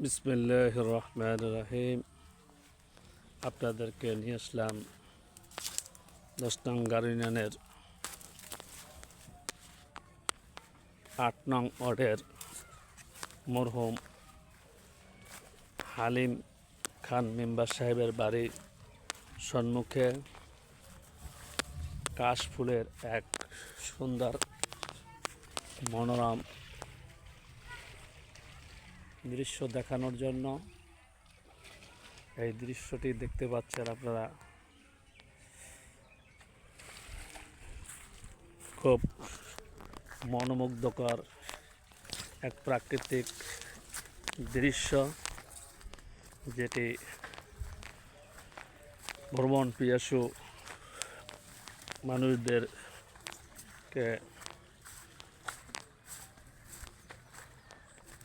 বিসমিল্লাহ রহমান রাহিম আপনাদেরকে নিয়ে আসলাম দশ নং আট নং ওয়ার্ডের মরহুম হালিম খান মেম্বার সাহেবের বাড়ির সম্মুখে কাশফুলের এক সুন্দর মনোরম দৃশ্য দেখানোর জন্য এই দৃশ্যটি দেখতে পাচ্ছেন আপনারা। খুব মনোমুগ্ধকর এক প্রাকৃতিক দৃশ্য যেটি ভ্রমণ পিয়াসু মানুষদেরকে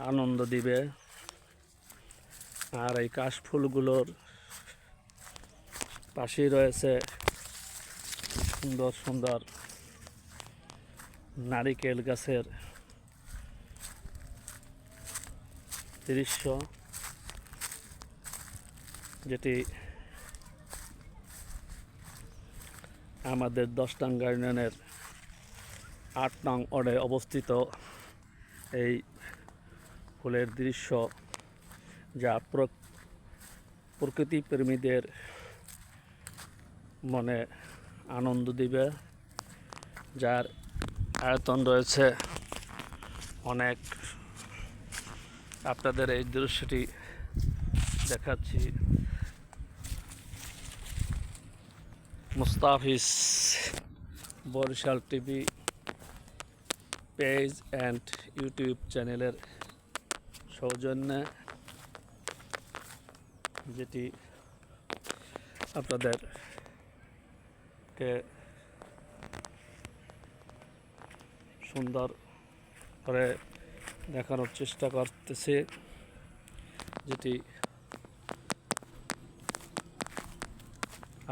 আনন্দ দিবে। আর এই কাশফুলগুলোর পাশেই রয়েছে সুন্দর সুন্দর নারিকেল গাছের দৃশ্য, যেটি আমাদের দশ নং ইউনিয়নের আট নং ওয়ার্ডে অবস্থিত। এই ফুলের দৃশ্য যা প্র- প্রকৃতি প্রেমীদের মনে আনন্দ দিবে, যার আয়তন রয়েছে অনেক। আপনাদের এই দৃশ্যটি দেখাচ্ছি। Mustafiz Barishal TV page and YouTube চ্যানেলের সৌজন্যে যেটি আপনাদেরকে সুন্দর করে দেখানোর চেষ্টা করতেছে, যেটি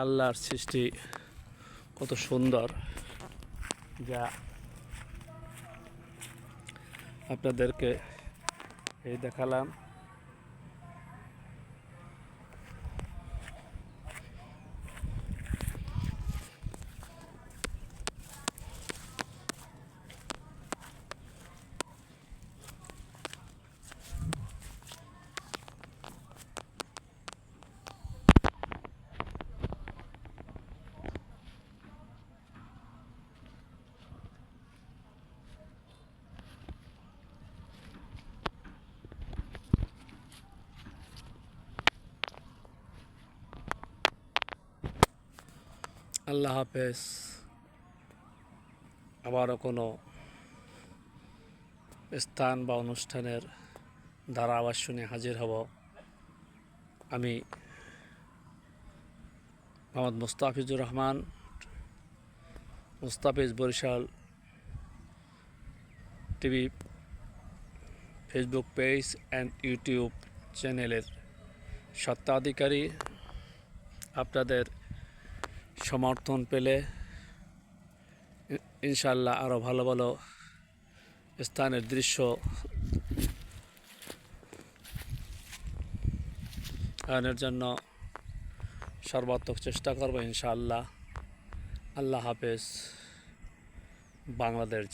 আল্লাহর সৃষ্টি কত সুন্দর, যা আপনাদেরকে এই দেখালাম। আল্লাহ হাফেজ। আবারও কোনো স্থান বা অনুষ্ঠানের দ্বারা আবার শুনে হাজির হব। আমি Mohammad Mustafizur Rahman, Mustafiz Barishal TV, Facebook page and YouTube চ্যানেলের সত্ত্বাধিকারী আপনাদের সমর্থন পেলে ইনশাল্লাহ আরও ভালো ভালো স্থানের দৃশ্য আয়নের জন্য সর্বাত্মক চেষ্টা করব ইনশাআল্লাহ। আল্লাহ হাফেজ। বাংলাদেশ